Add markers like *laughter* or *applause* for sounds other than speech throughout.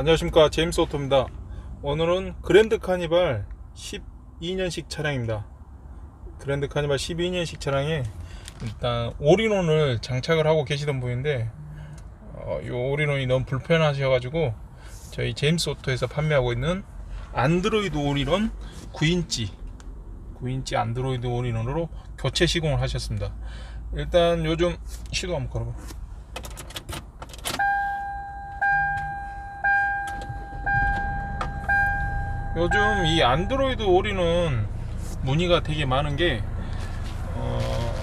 안녕하십니까. 제임스 오토입니다. 오늘은 그랜드 카니발 12년식 차량입니다. 그랜드 카니발 12년식 차량에 일단 올인원을 장착을 하고 계시던 분인데 어, 이 올인원이 너무 불편하셔 가지고 저희 제임스 오토에서 판매하고 있는 안드로이드 올인원 9인치 9인치 안드로이드 올인원으로 교체 시공을 하셨습니다. 일단 요즘 시도 한번 걸어봐 요즘 이 안드로이드 오리는 문의가 되게 많은 게 어,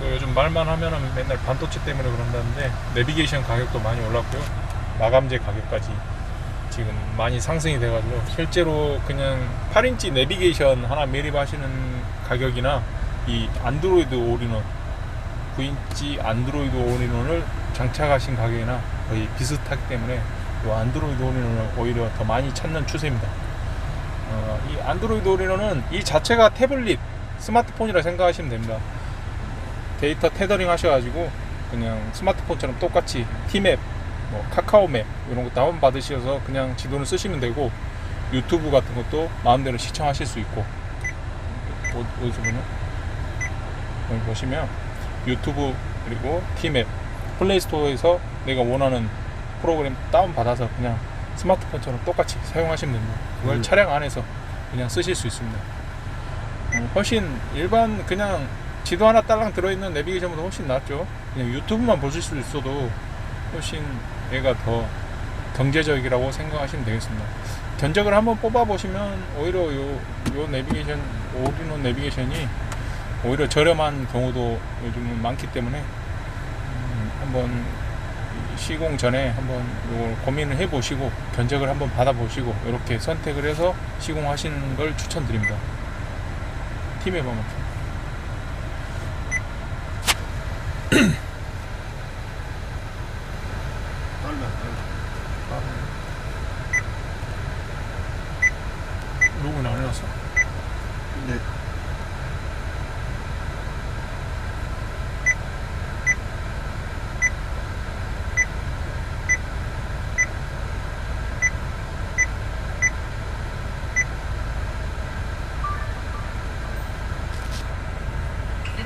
뭐 요즘 말만 하면은 맨날 반도체 때문에 그런다는데 내비게이션 가격도 많이 올랐고요. 마감재 가격까지 지금 많이 상승이 돼가지고 실제로 그냥 8인치 내비게이션 하나 매립하시는 가격이나 이 안드로이드 올인원 9인치 안드로이드 올인원을 장착하신 가격이나 거의 비슷하기 때문에 이 안드로이드 올인원을 오히려 더 많이 찾는 추세입니다. 어, 이 안드로이드 올인원은 이 자체가 태블릿, 스마트폰이라 생각하시면 됩니다. 데이터 테더링 하셔가지고 그냥 스마트폰처럼 똑같이 티맵, 뭐 카카오맵 이런 거 다운 받으셔서 그냥 지도를 쓰시면 되고 유튜브 같은 것도 마음대로 시청하실 수 있고 어, 어디서 보냐? 여기 보시면 유튜브 그리고 티맵 플레이스토어에서 내가 원하는 프로그램 다운 받아서 그냥 스마트폰처럼 똑같이 사용하시면 됩니다. 그걸 음. 차량 안에서 그냥 쓰실 수 있습니다. 어, 훨씬 일반 그냥 지도 하나 딸랑 들어있는 내비게이션보다 훨씬 낫죠. 그냥 유튜브만 보실 수 있어도 훨씬 얘가 더 경제적이라고 생각하시면 되겠습니다. 견적을 한번 뽑아 보시면 오히려 요, 요 내비게이션 올인원 내비게이션이 오히려 저렴한 경우도 요즘은 많기 때문에 음, 한번 시공 전에 한번 요걸 고민을 해 보시고 견적을 한번 받아 보시고 이렇게 선택을 해서 시공하시는 걸 추천드립니다. 팀에 보면. *clears throat*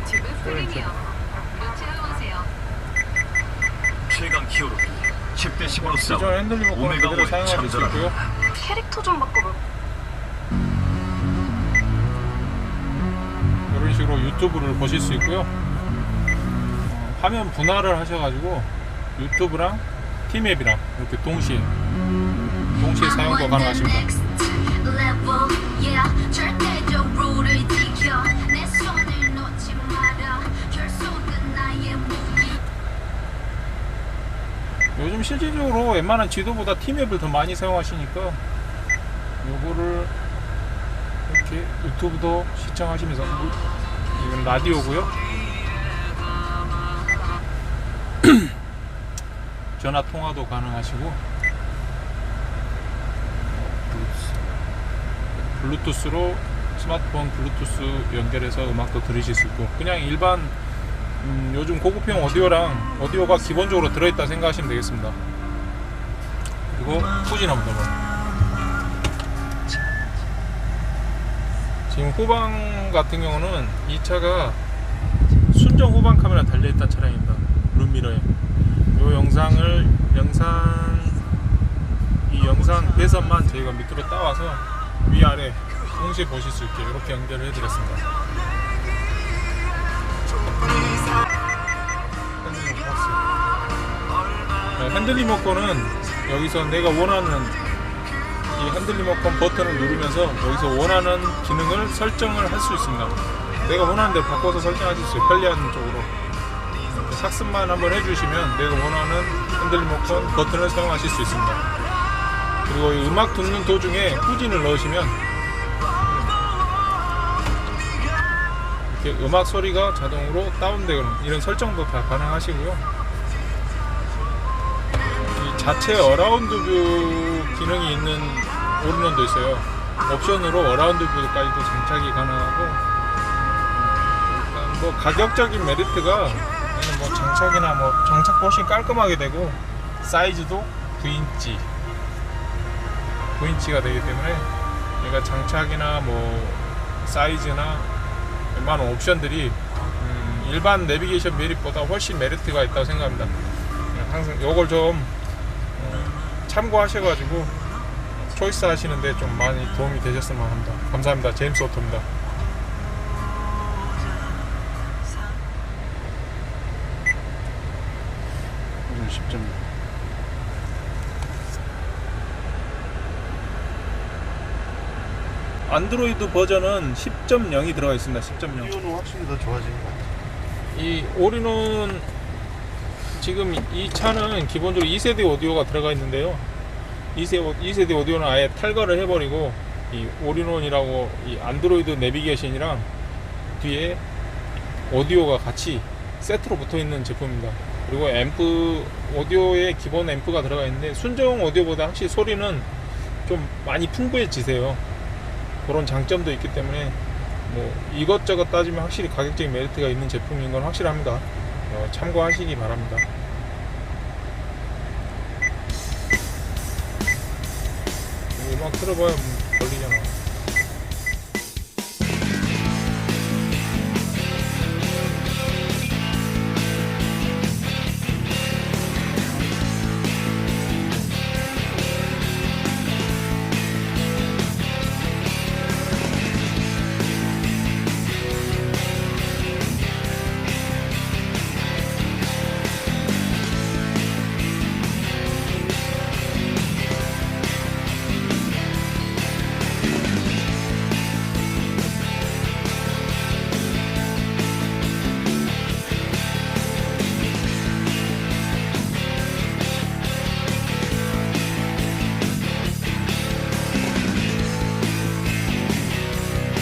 네유튜브 프리미엄 루치를 오세요. 최강 히어로기 10대 10으로 기존 싸워 핸들 리모컨은 오메가 그대로 원 사용하실 수 참전하라. 있고요. 캐릭터 좀 바꿔볼. 이런 식으로 유튜브를 보실 수 있고요. 어, 화면 분할을 하셔가지고 유튜브랑 티맵이랑 이렇게 동시에 동시에 사용도 가능하십니다. 실질적으로 웬만한 지도보다 티맵을 더 많이 사용하시니까 요거를 이렇게 유튜브도 시청하시면서 이건 라디오고요. *clears throat* 전화 통화도 가능하시고 블루투스. 블루투스로 스마트폰 블루투스 연결해서 음악도 들으실 수 있고 그냥 일반 음, 요즘 고급형 오디오랑 오디오가 기본적으로 들어있다 생각하시면 되겠습니다. 그리고 후진 한번 더봐. 지금 후방 같은 경우는 이 차가 순정 후방 카메라 달려있던 차량입니다. 룸미러에. 이 영상을 영상 이 영상 배선만 저희가 밑으로 따와서 위아래 동시에 보실 수 있게 이렇게 연결을 해드렸습니다. 네, 핸들 리모컨은 여기서 내가 원하는 이 핸들 리모컨 버튼을 누르면서 여기서 원하는 기능을 설정을 할 수 있습니다. 내가 원하는 대로 바꿔서 설정하실 수 있어요. 편리한 쪽으로. 삭습만 한번 해주시면 내가 원하는 핸들 리모컨 버튼을 사용하실 수 있습니다. 그리고 이 음악 듣는 도중에 후진을 넣으시면 음악 소리가 자동으로 다운되는 이런 설정도 다 가능하시고요. 이 자체 어라운드 뷰 기능이 있는 올인원도 있어요. 옵션으로 어라운드 뷰까지도 장착이 가능하고 뭐 가격적인 메리트가 뭐 장착이나 뭐 장착도 훨씬 깔끔하게 되고 사이즈도 9인치 9인치가 되기 때문에 그러니까 장착이나 뭐 사이즈나 웬만한 옵션들이 음, 일반 내비게이션 메릿보다 훨씬 메리트가 있다고 생각합니다. 그냥 항상 요걸 좀 어, 참고하셔가지고 초이스 하시는데 좀 많이 도움이 되셨으면 합니다. 감사합니다. 제임스 오토입니다. 오늘 10점. 안드로이드 버전은 10.0이 들어가 있습니다. 10.0. 이거는 확실히 더 좋아진 것 같아. 이 올인원 지금 이 차는 기본적으로 2세대 오디오가 들어가 있는데요. 2세, 2세대 오디오는 아예 탈거를 해버리고 이 올인원이라고 이 안드로이드 내비게이션이랑 뒤에 오디오가 같이 세트로 붙어 있는 제품입니다. 그리고 앰프 오디오에 기본 앰프가 들어가 있는데 순정 오디오보다 확실히 소리는 좀 많이 풍부해지세요. 그런 장점도 있기 때문에 뭐 이것저것 따지면 확실히 가격적인 메리트가 있는 제품인 건 확실합니다. 어, 참고하시기 바랍니다. 음악 틀어봐야 뭐 걸리잖아.